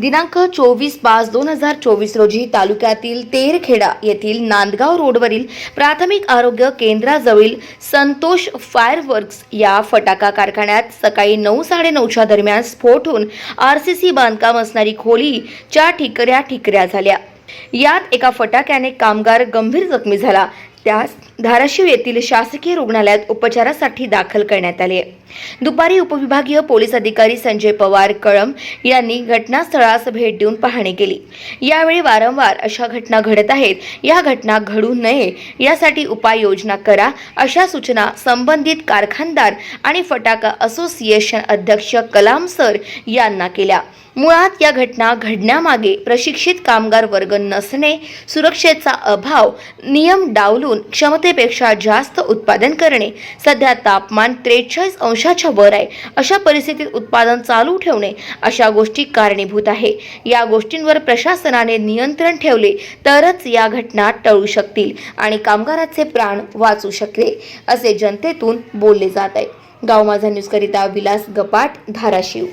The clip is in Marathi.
दिनांक चोवीस पाच दोन हजार चोवीस रोजी तालुक्यातील तेरखेडा येथील नांदगाव रोडवरील प्राथमिक आरोग्य केंद्राजवळील संतोष फायरवर्क्स या फटाका कारखान्यात सकाळी नऊ साडेनऊच्या दरम्यान स्फोट होऊन आर सी सी बांधकाम असणारी खोलीच्या ठिकऱ्या ठिकऱ्या झाल्या. यात एका फटाक्याने कामगार गंभीर जखमी झाला. त्यास धाराशिव येथील शासकीय रुग्णालयात उपचारासाठी दाखल करण्यात आले. दुपारी उपविभागीय पोलीस अधिकारी संजय पवार कळम यांनी घटनास्थळास भेट देऊन पाहणी केली. यावेळी वारंवार अशा घटना घडत आहेत. या घटना घडू नये यासाठी उपाययोजना करा. अशा सूचना संबंधित कारखानदार आणि फटाका असोसिएशन अध्यक्ष कलाम सर यांना केल्या. मुळात या घटना घडण्यामागे प्रशिक्षित कामगार वर्ग नसणे सुरक्षेचा अभाव नियम डावलून क्षमतेपेक्षा जास्त उत्पादन करणे. सध्या तापमान त्रेचाळीस अंशाच्या वर आहे. अशा परिस्थितीत उत्पादन चालू ठेवणे अशा गोष्टी कारणीभूत आहे. या गोष्टींवर प्रशासनाने नियंत्रण ठेवले तरच या घटना टळू शकतील आणि कामगाराचे प्राण वाचू शकले असे जनतेतून बोलले जात आहे. गाव माझा न्यूजकरिता विलास गपाट धाराशिव.